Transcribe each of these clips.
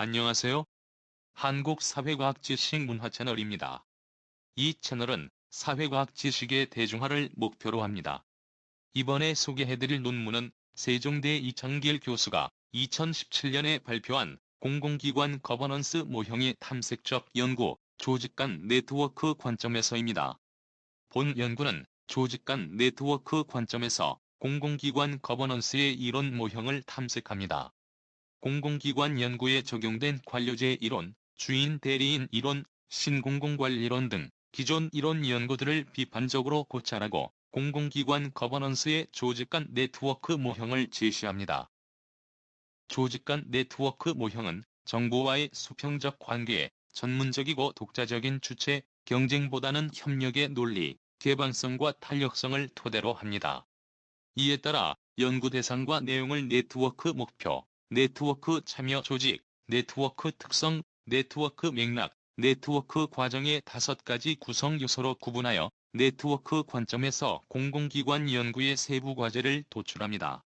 안녕하세요. 한국 사회과학 지식 문화 채널입니다. 이 채널은 사회과학 지식의 대중화를 목표로 합니다. 이번에 소개해드릴 논문은 세종대 이창길 교수가 2017년에 발표한 공공기관 거버넌스 모형의 탐색적 연구, 조직 간 네트워크 관점에서입니다. 본 연구는 조직 간 네트워크 관점에서 공공기관 거버넌스의 이론 모형을 탐색합니다. 공공기관 연구에 적용된 관료제 이론, 주인 대리인 이론, 신공공관리론 등 기존 이론 연구들을 비판적으로 고찰하고 공공기관 거버넌스의 조직 간 네트워크 모형을 제시합니다. 조직 간 네트워크 모형은 정보와의 수평적 관계에 전문적이고 독자적인 주체, 경쟁보다는 협력의 논리, 개방성과 탄력성을 토대로 합니다. 이에 따라 연구 대상과 내용을 네트워크 목표, 네트워크 참여 조직, 네트워크 특성, 네트워크 맥락, 네트워크 과정의 다섯 가지 구성 요소로 구분하여 네트워크 관점에서 공공기관 연구의 세부 과제를 도출합니다.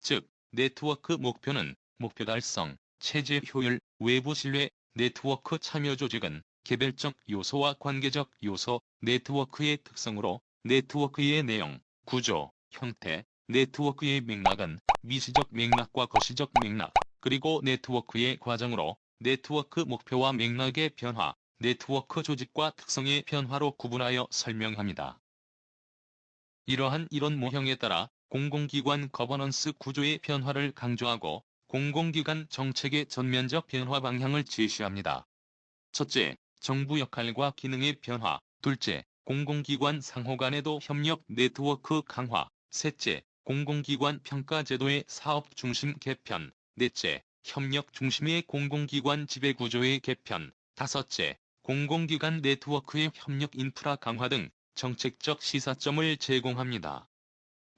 즉, 네트워크 목표는 목표 달성, 체제 효율, 외부 신뢰, 네트워크 참여 조직은 개별적 요소와 관계적 요소, 네트워크의 특성으로 네트워크의 내용, 구조, 형태, 네트워크의 맥락은 미시적 맥락과 거시적 맥락, 그리고 네트워크의 과정으로 네트워크 목표와 맥락의 변화, 네트워크 조직과 특성의 변화로 구분하여 설명합니다. 이러한 이론 모형에 따라 공공기관 거버넌스 구조의 변화를 강조하고 공공기관 정책의 전면적 변화 방향을 제시합니다. 첫째, 정부 역할과 기능의 변화. 둘째, 공공기관 상호 간에도 협력 네트워크 강화. 셋째, 공공기관 평가 제도의 사업 중심 개편. 넷째, 협력 중심의 공공기관 지배구조의 개편. 다섯째, 공공기관 네트워크의 협력 인프라 강화 등 정책적 시사점을 제공합니다.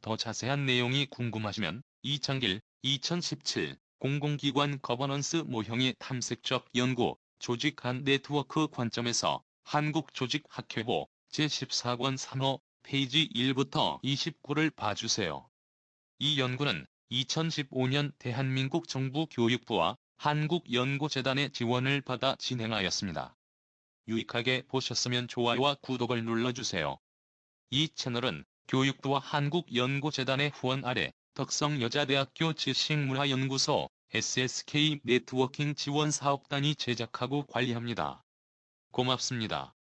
더 자세한 내용이 궁금하시면 이창길 2017 공공기관 거버넌스 모형의 탐색적 연구 조직 간 네트워크 관점에서 한국조직학회보 제14권 3호 페이지 1부터 29를 봐주세요. 이 연구는 2015년 대한민국 정부 교육부와 한국연구재단의 지원을 받아 진행하였습니다. 유익하게 보셨으면 좋아요와 구독을 눌러주세요. 이 채널은 교육부와 한국연구재단의 후원 아래 덕성여자대학교 지식문화연구소 SSK 네트워킹 지원사업단이 제작하고 관리합니다. 고맙습니다.